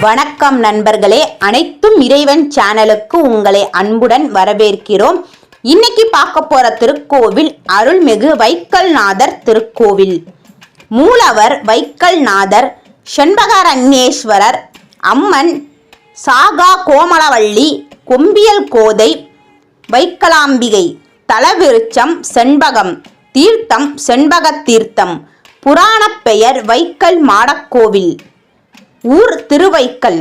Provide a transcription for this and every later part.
வணக்கம் நண்பர்களே. அனைத்தும் இறைவன் சேனலுக்கு உங்களை அன்புடன் வரவேற்கிறோம். இன்னைக்கு பார்க்க போற திருக்கோவில் அருள்மிகு வைக்கல்நாதர் திருக்கோவில். மூலவர் வைக்கல்நாதர் செண்பகரண்யேஸ்வரர் அம்மன் சாகா கோமலவள்ளி கொம்பியல் கோதை வைக்கலாம்பிகை தலவிருச்சம் செண்பகம் தீர்த்தம் செண்பகத் தீர்த்தம் புராணப் பெயர் வைக்கல் மாடக்கோவில். ஊர் திருவைக்கல்.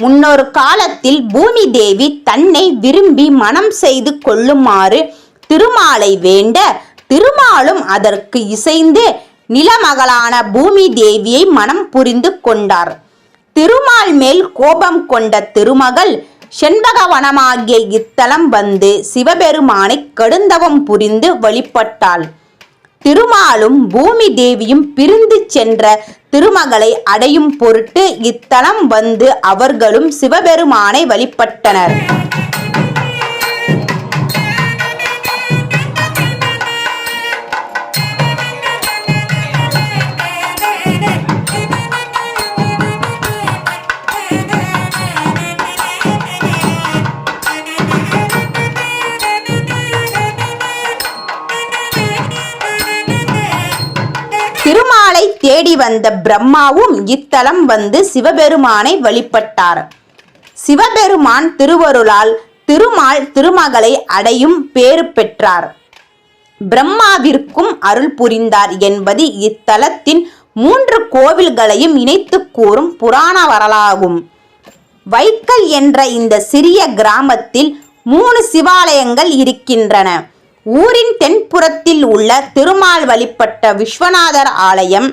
முன்னொரு காலத்தில் பூமி தேவி தன்னை விரும்பி மனம் செய்து கொள்ளுமாறு திருமாலை வேண்ட திருமாலும் அதற்கு இசைந்து நிலமகளான பூமி தேவியை மனம் புரிந்து கொண்டார். திருமால் மேல் கோபம் கொண்ட திருமகள் செண்பகவனமாகிய இத்தலம் வந்து சிவபெருமானை கடுந்தவம் புரிந்து வழிபட்டாள் திருமாலும் பூமி தேவியும் பிரிந்து சென்ற திருமகளை அடையும் பொருட்டு இத்தலம் வந்து அவர்களும் சிவபெருமானை வழிபட்டனர். திருமாலை வந்த பிரம்மாவும் இத்தலம் வந்து சிவபெருமானை வழிபட்டார். சிவபெருமான் திருவருளால் திருமால் திருமகளை அடையும் பேறு பெற்றார். பிரம்மாவிற்கும் அருள் புரிந்தார் என்பது இத்தலத்தின் மூன்று கோவில்களையும் இணைத்து கூறும் புராண வரலாகும். வைக்கல் என்ற இந்த சிறிய கிராமத்தில் மூணு சிவாலயங்கள் இருக்கின்றன. ஊரின் தென்புறத்தில் உள்ள திருமால் வழிபட்ட விஸ்வநாதர் ஆலயம்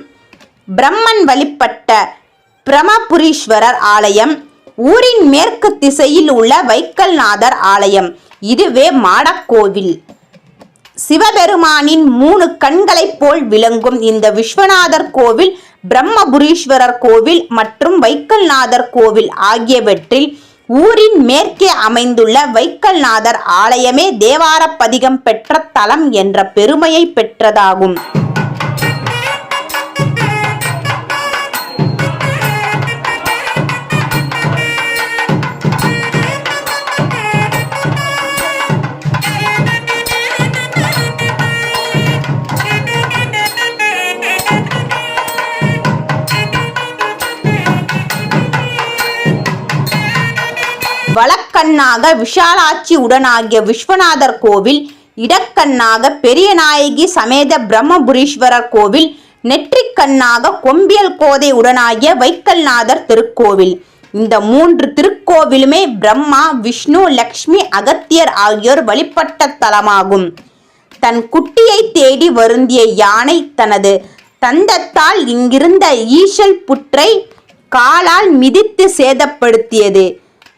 பிரம்மன் வழிபட்ட பிரமபுரீஸ்வரர் ஆலயம் ஊரின் மேற்கு திசையில் உள்ள வைக்கல்நாதர் ஆலயம். இதுவே மாடக்கோவில் சிவபெருமானின் மூணு கண்களைப் போல் விளங்கும் இந்த விஸ்வநாதர் கோவில் பிரம்மபுரீஸ்வரர் கோவில் மற்றும் வைக்கல்நாதர் கோவில் ஆகியவற்றில் ஊரின் மேற்கே அமைந்துள்ள வைக்கல்நாதர் ஆலயமே தேவார பதிகம் பெற்ற தலம் என்ற பெருமையை பெற்றதாகும். வலக்கண்ணாக விஷாலாட்சி உடனாகிய விஸ்வநாதர் கோவில் இடக்கண்ணாக பெரியநாயகி சமேத பிரம்மபுரீஸ்வரர் கோவில் நெற்றிக்கண்ணாக கொம்பியல் கோதை உடனாகிய வைக்கல்நாதர் திருக்கோவில். இந்த மூன்று திருக்கோவிலுமே பிரம்மா விஷ்ணு லக்ஷ்மி அகத்தியர் ஆகியோர் வழிபட்ட தலமாகும். தன் குட்டியை தேடி வருந்திய யானை தனது தந்தத்தால் இங்கிருந்த ஈசல் புற்றை காலால் மிதித்து சேதப்படுத்தியது.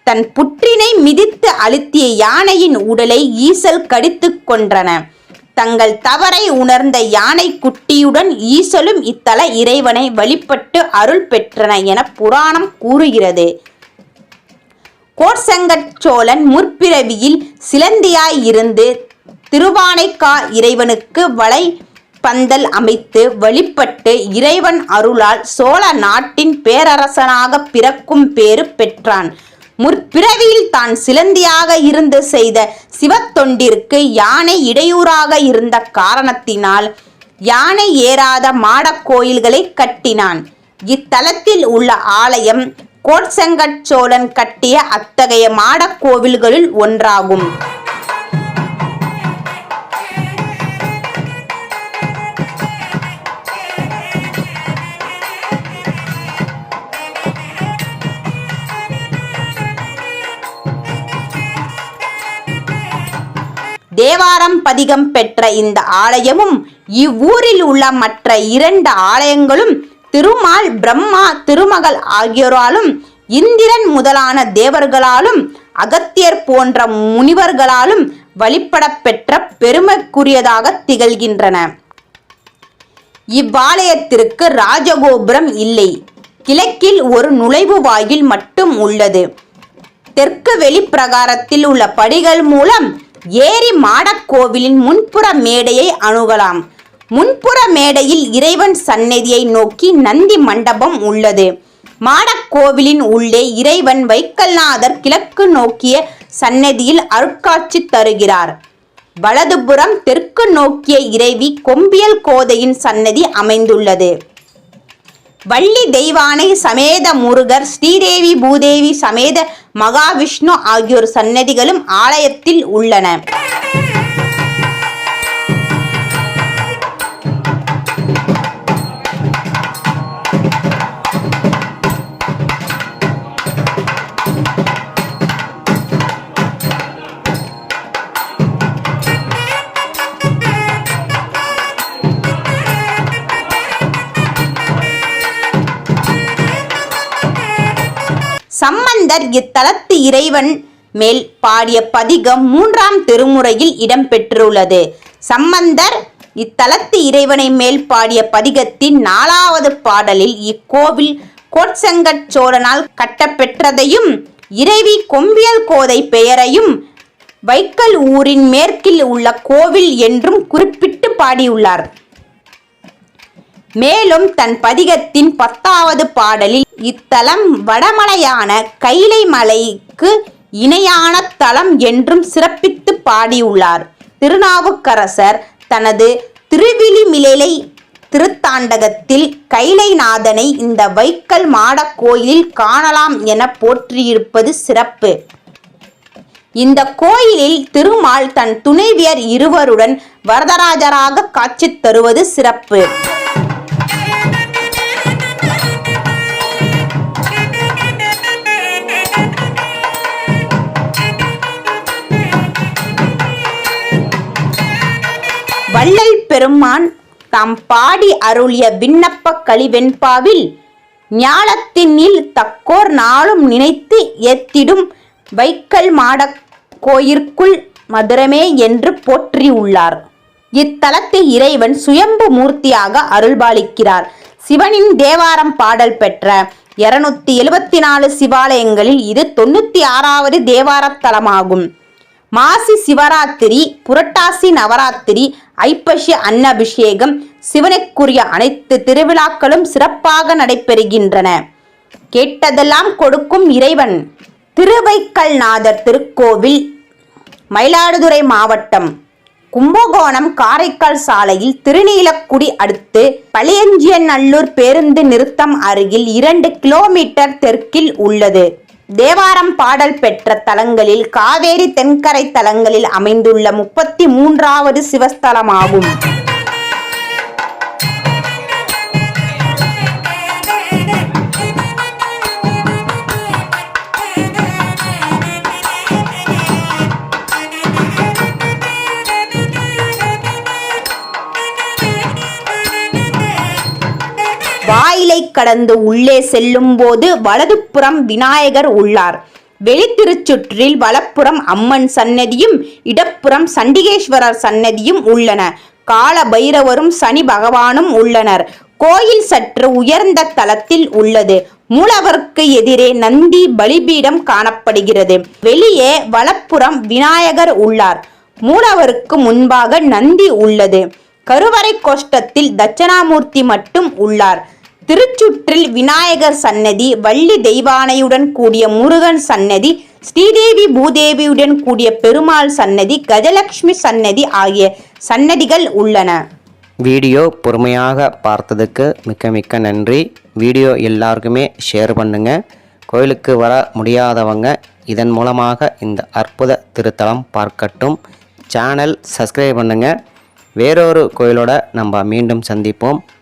தன் புற்றினை மிதித்து அழுத்திய யானையின் உடலை ஈசல் கடித்து கொன்றன. தங்கள் தவறை உணர்ந்த யானை குட்டியுடன் ஈசலும் இத்தல இறைவனை வழிபட்டு அருள் பெற்றன என புராணம் கூறுகிறது. கோட்சங்கட் சோழன் முற்பிறவியில் சிலந்தியாய் இருந்து திருவானைக்கா இறைவனுக்கு வலை பந்தல் அமைத்து வழிபட்டு இறைவன் அருளால் சோழ நாட்டின் பேரரசனாக பிறக்கும் பேறு பெற்றான். முற்பிறவியில் தான் சிலந்தியாக இருந்து செய்த சிவத்தொண்டிற்கு யானை இடையூறாக இருந்த காரணத்தினால் யானை ஏறாத மாடக் கோயில்களை கட்டினான். இத்தலத்தில் உள்ள ஆலயம் கோட்செங்கட் சோழன் கட்டிய அத்தகைய மாடக் கோவில்களில் ஒன்றாகும். தேவாரம் பதிகம் பெற்ற இந்த ஆலயமும் இவ்வூரில் உள்ள மற்ற இரண்டு ஆலயங்களும் திருமால் பிரம்மா திருமகள் ஆகியோராலும் இந்திரன் முதலான தேவர்களாலும் அகத்தியர் போன்ற முனிவர்களாலும் வழிபட பெற்ற பெருமைக்குரியதாக திகழ்கின்றன. இவ்வாலயத்திற்கு ராஜகோபுரம் இல்லை. கிழக்கில் ஒரு நுழைவு வாயில் மட்டும் உள்ளது. தெற்கு வெளிப்பிரகாரத்தில் உள்ள படிகள் மூலம் ஏரி மாடக்கோவிலின் முன்புற மேடையை அணுகலாம். முன்புற மேடையில் இறைவன் சந்நிதியை நோக்கி நந்தி மண்டபம் உள்ளது. மாடக்கோவிலின் உள்ளே இறைவன் வைக்கல்நாதர் கிழக்கு நோக்கிய சன்னதியில் அருட்காட்சி தருகிறார். வலதுபுறம் தெற்கு நோக்கிய இறைவி கொம்பியல் கோதையின் சன்னதி அமைந்துள்ளது. வள்ளி தெய்வானை சமேத முருகர் ஸ்ரீதேவி பூதேவி சமேத மகாவிஷ்ணு ஆகியோர் சன்னதிகளும் ஆலயத்தில் உள்ளன. சம்பந்தர் இத்தலத்து இறைவன் மேல் பாடிய பதிகம் மூன்றாம் திருமுறையில் இடம்பெற்றுள்ளது. சம்பந்தர் இத்தலத்து இறைவனை மேல் பாடிய பதிகத்தின் நாலாவது பாடலில் இக்கோவில் கோட்செங்கட் சோழனால் கட்டப்பெற்றதையும் இறைவி கொம்பியல் கோதை பெயரையும் வைக்கல் ஊரின் மேற்கில் உள்ள கோவில் என்றும் குறிப்பிட்டு பாடியுள்ளார். மேலும் தன் பதிகத்தின் பத்தாவது பாடலில் இத்தலம் வடமலையான கைலை மலைக்கு இணையான தலம் என்றும் சிறப்பித்து பாடியுள்ளார். திருநாவுக்கரசர் தனது திருவிழிமிலை திருத்தாண்டகத்தில் கைலைநாதனை இந்த வைக்கல் மாடக் கோயிலில் காணலாம் என போற்றியிருப்பது சிறப்பு. இந்த கோயிலில் திருமால் தன் துணைவியர் இருவருடன் வரதராஜராக காட்சி தருவது சிறப்பு. வள்ளல் பெருமான் தாம் பாடி அருளிய விண்ணப்ப கழிவெண்பாவில் ஞாலத்தினில் தக்கோர் நாளும் நினைத்து ஏத்திடும் வைக்கல் மாடக் கோயிற்குள் மதுரமே என்று போற்றியுள்ளார். இத்தலத்து இறைவன் சுயம்பு மூர்த்தியாக அருள்பாலிக்கிறார். சிவனின் தேவாரம் பாடல் பெற்ற இருநூத்தி எழுபத்தி நாலு சிவாலயங்களில் இது தொண்ணூத்தி ஆறாவது தேவாரத்தலமாகும் மாசி சிவராத்திரி புரட்டாசி நவராத்திரி ஐப்பசி அன்னபிஷேகம் சிவனுக்குரிய அனைத்து திருவிழாக்களும் சிறப்பாக நடைபெறுகின்றன. கேட்டதெல்லாம் கொடுக்கும் இறைவன். திருவைக்கல்நாதர் திருக்கோவில் மயிலாடுதுறை மாவட்டம். கும்பகோணம் காரைக்கால் சாலையில் திருநீலக்குடி அடுத்து பழியஞ்சியநல்லூர் பேருந்து நிறுத்தம் அருகில் இரண்டு கிலோமீட்டர் தெற்கில் உள்ளது. தேவாரம் பாடல் பெற்ற தலங்களில் காவேரி தென்கரை தலங்களில் அமைந்துள்ள முப்பத்தி மூன்றாவது சிவஸ்தலமாகும். கடந்து உள்ளே செல்லும் போது வலதுப்புறம் விநாயகர் உள்ளார். வெளித்திருச்சுற்றில் வலப்புறம் அம்மன் சன்னதியும் இடப்புறம் சண்டிகேஸ்வரர் சன்னதியும் உள்ளன. கால பைரவரும் சனி பகவானும் உள்ளனர். கோயில் சற்று உயர்ந்த தளத்தில் உள்ளது. மூலவருக்கு எதிரே நந்தி பலிபீடம் காணப்படுகிறது. வெளியே வலப்புறம் விநாயகர் உள்ளார். மூலவருக்கு முன்பாக நந்தி உள்ளது. கருவறை கோஷ்டத்தில் தட்சணாமூர்த்தி மட்டும் உள்ளார். திருச்சுற்றில் விநாயகர் சன்னதி வள்ளி தெய்வானையுடன் கூடிய முருகன் சன்னதி ஸ்ரீதேவி பூதேவியுடன் கூடிய பெருமாள் சன்னதி கஜலட்சுமி சன்னதி ஆகிய சன்னதிகள் உள்ளன. வீடியோ பொறுமையாக பார்த்ததுக்கு மிக்க மிக்க நன்றி. வீடியோ எல்லாருக்குமே ஷேர் பண்ணுங்கள் கோயிலுக்கு வர முடியாதவங்க இதன் மூலமாக இந்த அற்புத திருத்தலம் பார்க்கட்டும். சேனல் சப்ஸ்கிரைப் பண்ணுங்கள் வேறொரு கோயிலோட நம்ம மீண்டும் சந்திப்போம்.